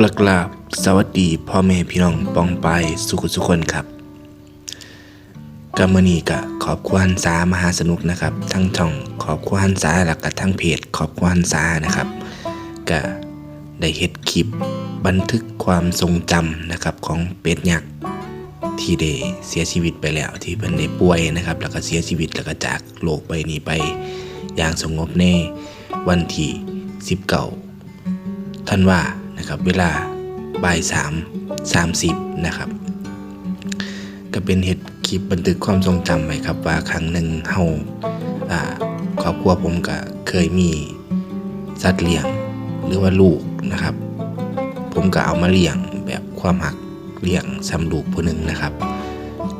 กระกราบสวัสดีพ่อแม่พี่น้องปองไปสุขสุขคนครับกัมมนีกะขอบคุณหันษามหาสนุกนะครับ ทั้งช่องขอบคุณหันษาแล้วก็ทั้งเพจขอบคุณหันษานะครับก็ได้เฮ็ดคลิปบันทึกความทรงจำนะครับของเป็ดยักษ์ที่ได้เสียชีวิตไปแล้วที่เพิ่นได้ป่วยนะครับ แล้วก็เสียชีวิตแล้วก็จากโลกใบนี้ไป อย่างสงบในวันที่19ท่านว่า นะครับเวลาบ่ายสามสามสิบนะครับ ก็เป็นเหตุคลิปบันทึกความทรงจำไว้ครับว่าครั้งหนึ่งเฮาครอบครัวผมก็เคยมีสัตว์เลี้ยงหรือว่าลูกนะครับ ผมก็เอามาเลี้ยงแบบความหักเลี้ยงซ้ำลูกผู้หนึ่งนะครับ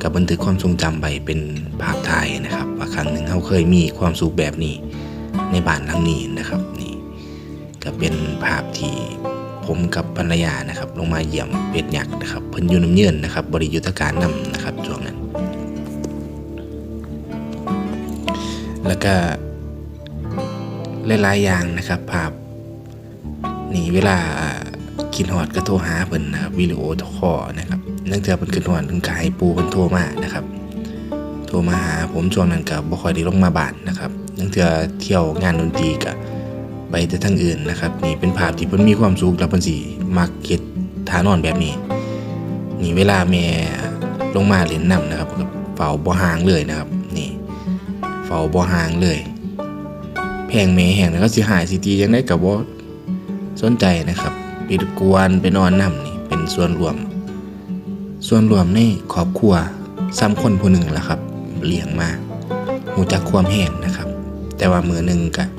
กับบันทึกความทรงจำไว้เป็นภาพถ่ายนะครับ ว่าครั้งหนึ่งเฮาเคยมีความสุขแบบนี้ในบ้านหลังนี้นะครับนี่ก็เป็นภาพที่ ผมกับภรรยานะครับลงมาเยี่ยมเป็ดยักษ์นะครับเพิ่นอยู่น้ำเยืนนะครับบริยุทธการนำนะครับช่วงนั้น แล้วก็หลายๆอย่างนะครับภาพนี่เวลากินหอดก็โทรหาเพิ่นนะครับวิดีโอคอนะครับเนื่องจากเพิ่นขึ้นหอดเพิ่นก็ให้ปูเพิ่นโทรมานะครับโทรมาหาผมช่วงนั้นก็บ่ค่อยได้ลงมาบ้านนะครับเนื่องจากเที่ยวงานดนตรีก็ ไปแต่ทางอื่นนะครับ นี่เป็นภาพที่เพิ่นมีความสุขแล้วเพิ่นสิมักเฮ็ดทานอนแบบนี้ นี่เวลาแม่ลงมาเล่นน้ำนะครับเฝ้าบ่ห่างเลยนะครับ นี่เฝ้าบ่ห่างเลยแพงแม่แห่งแล้วก็สิหายสิตีจังได๋ก็บ่สนใจนะครับไปกวนไปนอนน้ำนี่เป็นส่วนรวม ส่วนรวมในครอบครัวซ้ำคนผู้หนึ่งล่ะครับเลี้ยงมาหูจักความแห้งนะครับ แต่ว่ามือหนึ่งก็บ่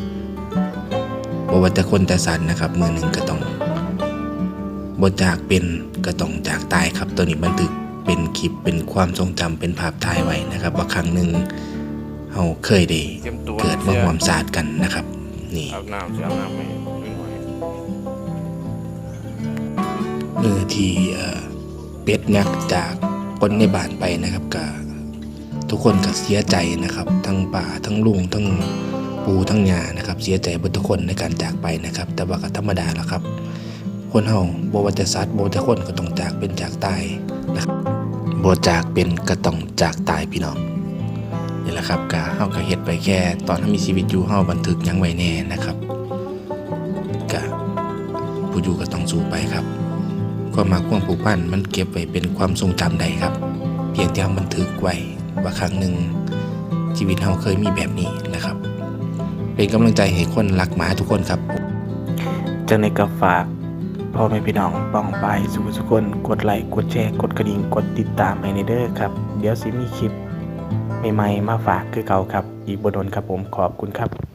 ว่าแต่คนแต่สัตว์นะครับมือหนึ่งก็ต้องบ่จากเป็นก็ต้องจากตายครับตัวนี้บันทึกเป็นคลิปเป็นความทรงจำเป็นภาพถ่ายไว้นะครับ ว่าครั้งหนึ่งเฮาเคยได้เกิดมาร่วมศาสตร์กันนะครับ นี่อาบน้ำเสียอาบน้ำไม่ไม่ไหวมือที่เป็ดยักจากคนในบ้านไปนะครับก็ทุกคนก็เสียใจนะครับ ทั้งป่าทั้งลุงทั้ง ปูทั้งยานะครับ เสียใจบดทุกคนในการจากไปนะครับ แต่ว่าก็ธรรมดาแล้วครับ คนเฮาบว่าจะสัตว์บว่าจะคนก็ต้องจากเป็นจากตายนะครับบ่จากเป็นก็ต้องจากตายพี่น้องนี่แหละครับก็เฮาก็เฮ็ดไปแค่ตอนที่มีชีวิตอยู่เฮาบันทึกยังไว้แน่นะครับก็ผู้อยู่ก็ต้องสู้ไปครับความมาความผูกพันมันเก็บไว้เป็นความทรงจำใดครับ เพียงแต่เราบันทึกไว้ว่าครั้งหนึ่งชีวิตเราเคยมีแบบนี้นะครับ เป็นกำลังใจให้คนรักหมาทุกคนครับจังในก็ฝากพ่อแม่พี่น้องป้องไปสุขสุขคนกดไลค์กดแชร์กดกระดิ่งกดติดตามไอในเด้อครับ เดี๋ยวสิมีคลิปใหม่ๆมาฝากคือเก่าครับ อีกบดนครับผมขอบคุณครับ